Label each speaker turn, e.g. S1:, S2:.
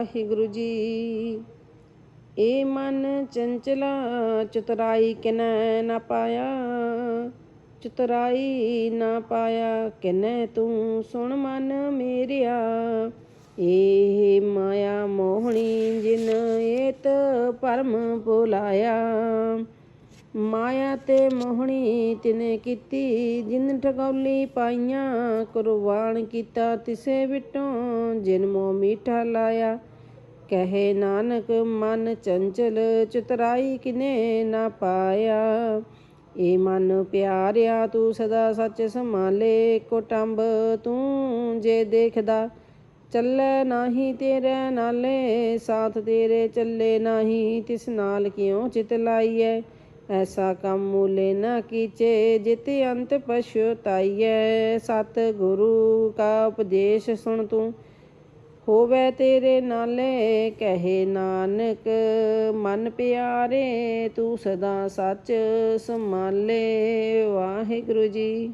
S1: ਵਾਹਿਗੁਰੂ ਜੀ। ਏ ਮਨ ਚੰਚਲਾ, ਚਤੁਰਾਈ ਕਿਨੈ ਨਾ ਪਾਇਆ। ਚਤੁਰਾਈ ਨਾ ਪਾਇਆ, ਕਿਨੈ ਤੂੰ ਸੁਣ ਮਨ ਮੇਰਿਆ। ਏ ਮਾਇਆ ਮੋਹਣੀ ਜਿਨ ਏਤ ਪਰਮ ਭੁਲਾਇਆ ਮਾਇਆ ਤੇ ਮੋਹਣੀ ਤਿਨੇ ਕੀਤੀ, ਜਿਨ ਠਗੌਲੀ ਪਾਈਆਂ। ਕੁਰਬਾਨ ਕੀਤਾ ਤਿਸੇ ਵਿਟੋਂ, ਜਿਨ ਮੋ ਮੀਠਾ ਲਾਇਆ। ਕਹੇ ਨਾਨਕ, ਮਨ ਚੰਚਲ ਚਤੁਰਾਈ ਕਿਨੇ ਨਾ ਪਾਇਆ। ਏ ਮਨ ਪਿਆਰਿਆ, ਤੂੰ ਸਦਾ ਸੱਚ ਸੰਭਾਲੇ, ਕੋਟੰਬ ਤੂੰ ਜੇ ਦੇਖਦਾ, ਚੱਲੇ ਨਾਹੀ ਤੇਰੇ ਨਾਲੇ, ਸਾਥ ਤੇਰੇ ਚੱਲੇ ਨਾਹੀ, ਤਿਸ ਨਾਲ ਕਿਉ ਚਿਤ ਲਾਈਐ? ਐਸਾ ਕੰਮ ਮੂਲੇ ਨਾ ਕੀਚੇ, ਜਿਤ ਅੰਤ ਪਛਤਾਈਐ। ਸਤ ਗੁਰੂ ਕਾ ਉਪਦੇਸ਼ ਸੁਣ ਤੂੰ ਹੋਵੇ ਤੇਰੇ ਨਾਲੇ ਕਹੇ ਨਾਨਕ ਮਨ ਪਿਆਰੇ ਤੂੰ ਸਦਾ ਸੱਚ ਸੰਭਾਲੇ। ਵਾਹਿਗੁਰੂ ਜੀ।